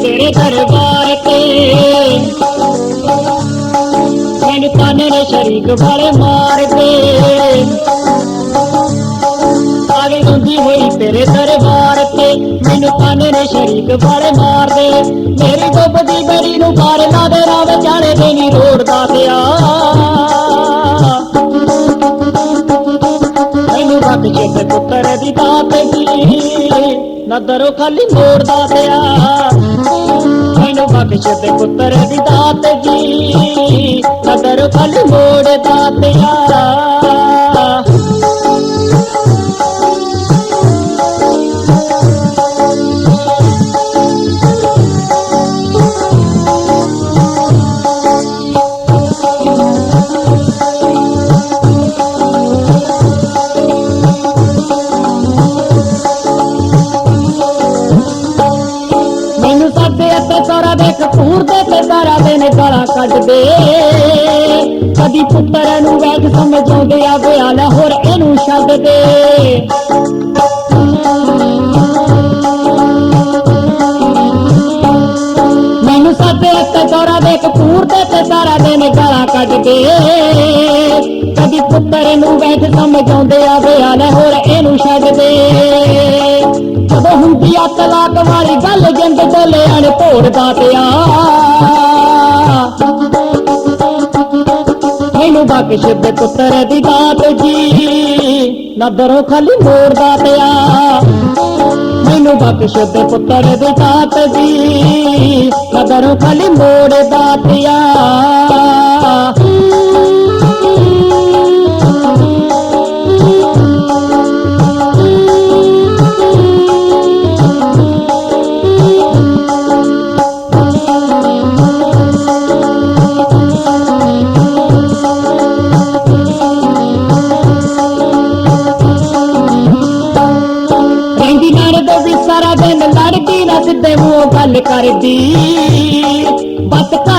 ਤੇਰੇ ਦਰਬਾਰ ਤੇ। ਮੈਨੂੰ ਤਾਨੇ ਨੇ ਸ਼ਰੀਕ ਵਾਲੇ ਮਾਰ ਕੇ ਆਗੇ ਹੁੰਦੀ ਹੋਈ ਤੇਰੇ ਦਰਬਾਰ ਤੇ ਮੈਨੂੰ ਤਨ ਨੇ ਸ਼ਰੀਕ ਵਾਲੇ ਮਾਰ ਦੇ ਮੇਰੀ ਡੁੱਬਦੀ ਬੜੀ ਨੂੰ ਪਾਰ ਲਾ ਦੇ ਰਾਵੇ ਜਾਣੇ ਦੇ ਨਹੀਂ ਰੋੜਦਾ ਪਿਆ। ਮੈਨੂੰ ਬਖਸ਼ੇ ਤੇ ਪੁੱਤਰ ਦੀ ਦਾਤ ਜੀ ਨਦਰੋ ਖਾਲੀ ਮੋੜਦਾ ਪਿਆ। ਮੈਨੂੰ ਬਖਸ਼ੇ ਤੇ ਪੁੱਤਰ ਦੀ ਦਾਤ ਜੀ। ਨਦਰੋ ਖਾਲੀ ਮੋੜਦਾ ਪਿਆ ਦੇ ਕਪੂਰ ਦੇ ਤੇ ਸਾਰਾ ਦੇ ਨੇ ਗਾਲਾਂ ਕੱਢਦੇ। ਕਦੀ ਪੁੱਤਰ ਨੂੰ ਵੈਗ ਸਮਝਾਉਂਦੇ ਆ, ਵਿਆਹ ਹੋਰ ਇਹਨੂੰ ਛੱਡ ਦੇ ਮੈਨੂੰ ਸਾਡੇ ਅਤੇ ਦੇ ਕਪੂਰ ਦੇ ਤੇ ਸਾਰਾ ਦੇ ਨੇ ਗਾਲਾਂ ਕੱਢਦੇ। ਕਦੀ ਪੁੱਤਰ ਨੂੰ ਵੈਗ ਸਮਝਾਉਂਦੇ ਆ, ਵਿਆਹ ਹੋਰ ਇਹਨੂੰ ਛੱਡ ਦੇ ਆ ਤਲਾਕ ਵਾਲੀ ਗੱਲ ਜਿੰਦ ਡੋਲਿਆਂ ਨੇ ਭੋੜਦਾ ਪਿਆ ਮੈਨੂੰ ਬਖਸ਼ ਦੇ ਪੁੱਤਰ ਦੀ ਦਾਤ ਜੀ ਨਦਰੋਂ ਖਾਲੀ ਮੋੜਦਾ ਪਿਆ ਮੈਨੂੰ ਬਖਸ਼ ਦੇ ਪੁੱਤਰ ਦੀ ਦਾਤ ਜੀ ਨਦਰੋਂ ਖਾਲੀ ਮੋੜਦਾ ਪਿਆ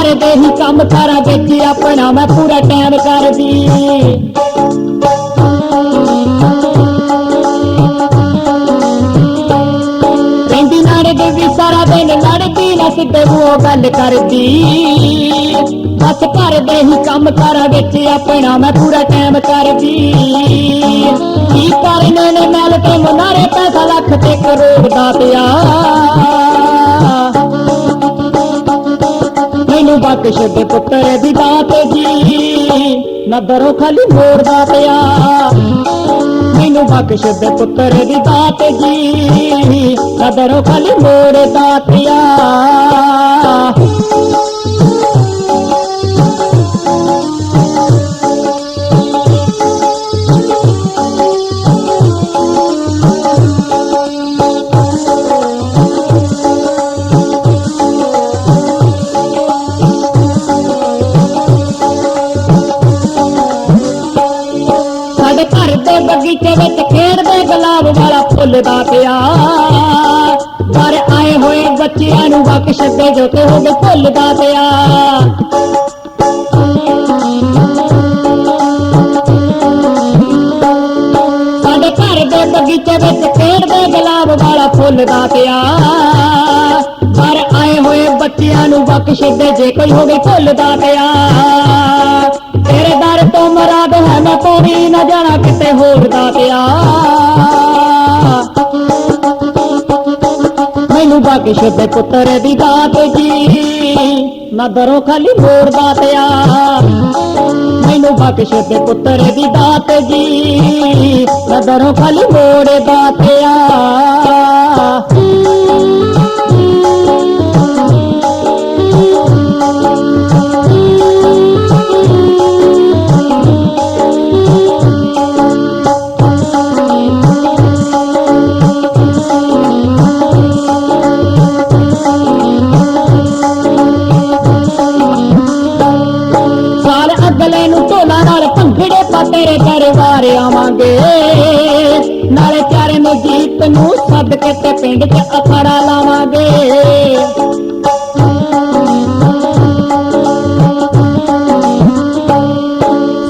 ਘਰ ਦੇ ਹੀ ਕੰਮ ਕਾਰਾਂ ਵਿੱਚ ਆਪਣਾ, ਮੈਂ ਪੂਰਾ ਟਾਈਮ ਕਰਦੀ। ਰਹਿੰਦੀ ਨਰਦ ਵੀ ਸਾਰਾ ਦਿਨ ਲੜਦੀ ਨਾ ਸਿੱਧੇ ਮੂੰਹ ਗੱਲ ਕਰਦੀ। ਬਸ ਘਰ ਦੇ ਹੀ ਕੰਮ ਕਾਰਾਂ ਵਿੱਚ ਆਪਣਾ, ਮੈਂ ਪੂਰਾ ਟਾਈਮ ਕਰਦੀ। ਕੀ ਕਰਨੇ ਨੇ ਮੈਲ ਤੇ ਮਨਾਰੇ ਪੈਸਾ ਲੱਖ ਤੇ ਕਰੋੜ ਦਾ ਪਿਆ। ਮੈਨੂੰ ਬਖਸ਼ ਦੇ ਪੁੱਤਰ ਦੀ ਦਾਤ ਜੀ। ਨਦਰੋਂ ਖਾਲੀ ਮੋੜਦਾ ਪਿਆ। ਮੈਨੂੰ ਬਖਸ਼ ਦੇ ਪੁੱਤਰ ਦੀ ਦਾਤ ਜੀ। ਨਦਰੋਂ ਖਾਲੀ ਮੋੜਦਾ ਪਿਆ। ਵਿੱਚ ਗੁਲਾਬ ਵਾਲਾ ਫੁੱਲ ਦਾ ਪਿਆ। ਪਰ ਆਏ ਹੋਏ ਬੱਚਿਆਂ ਨੂੰ ਬਖਸ਼ ਦੇ ਜੋ ਤੇ ਹੋ ਫੁੱਲ ਦਾ ਪਿਆ। ਸਾਡੇ ਘਰ ਦੇ ਬਗੀਚੇ ਵਿੱਚ ਖੇਡਦੇ ਗੁਲਾਬ ਵਾਲਾ ਫੁੱਲ ਦਾ ਪਿਆ। ਪਰ ਆਏ ਹੋਏ ਬੱਚਿਆਂ ਨੂੰ ਬਖਸ਼ ਦੇ ਜੇ ਕੋਈ ਹੋਵੇ ਫੁੱਲ ਦਾ ਪਿਆ। ਤੇਰੇ ਦਰ ਤੋਂ ਮਰਾਦ ਹੈ, ਮੈਂ ਪੂਰੀ ਨਾ ਜਾਣਾ ਕਿਤੇ ਹੋਰ ਦਾ ਪਿਆ। ਮੈਨੂੰ ਬਖਸ਼ ਦੇ ਪੁੱਤਰ ਦੀ ਦਾਤ ਜੀ, ਨਾ ਦਰੋਂ ਖਾਲੀ ਮੋੜਦਾ ਪਿਆ। ਮੈਨੂੰ ਬਖਸ਼ ਦੇ ਪੁੱਤਰ ਦੀ ਦਾਤ ਜੀ, ਨਾ ਦਰੋਂ ਖਾਲੀ ਮੋੜਦਾ ਪਿਆ। ਤੇਰੇ ਦਰਬਾਰ ਆਵਾਂਗੇ ਨਾਲੇ ਚਾਰੇ ਨੂੰ ਜੀਤ ਨੂੰ ਸੱਦ ਕੇ ਤੇ ਪਿੰਡ 'ਚ ਅਖਾੜਾ ਲਾਵਾਂਗੇ।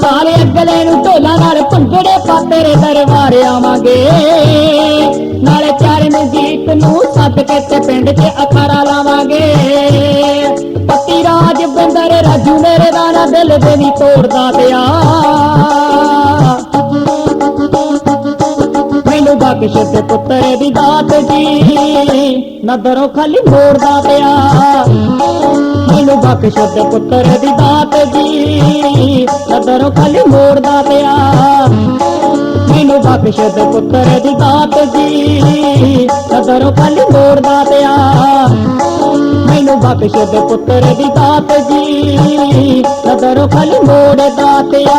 ਸਾਰੇ ਅਗਲੇ ਨੂੰ ਢੋਲਾ ਨਾਲ ਭੰਗੜੇ ਪਾ ਤੇਰੇ ਦਰਬਾਰ ਆਵਾਂਗੇ ਨਾਲੇ ਚਾਰੇ ਨੂੰ ਜੀਤ ਨੂੰ ਸੱਦ ਕੇ ਤੇ ਪਿੰਡ 'ਚ ਅਖਾਰਾ ਲਾਵਾਂਗੇ। ਪਤੀ ਰਾਜ ਬੰਦਰ ਰਾਜੂ ਮੇਰੇ ਦਾ ਨਾ ਦਿਲ ਦੇ ਨਹੀਂ ਤੋੜਦਾ ਪਿਆ। ਦਾਤ ਨਦਰੋਂ ਖਾਲੀ ਮੋੜਦਾ ਪਿਆ। ਮੈਨੂੰ ਬਖਸ਼ ਤੇ ਪੁੱਤਰ ਦੀ ਦਾਤ ਜੀ ਨਦਰੋਂ ਖਾਲੀ ਮੋੜਦਾ ਪਿਆ। ਮੈਨੂੰ ਬਖਸ਼ ਦੇ ਪੁੱਤਰ ਦੀ ਦਾਤ ਜੀ ਨਦਰੋਂ ਖਾਲੀ ਮੋੜਦਾ ਪਿਆ। ਮੈਨੂੰ ਬਖਸ਼ ਤੇ ਪੁੱਤਰ ਦੀ ਦਾਤ ਜੀ ਨਦਰੋਂ ਖਾਲੀ ਮੋੜਦਾ ਪਿਆ।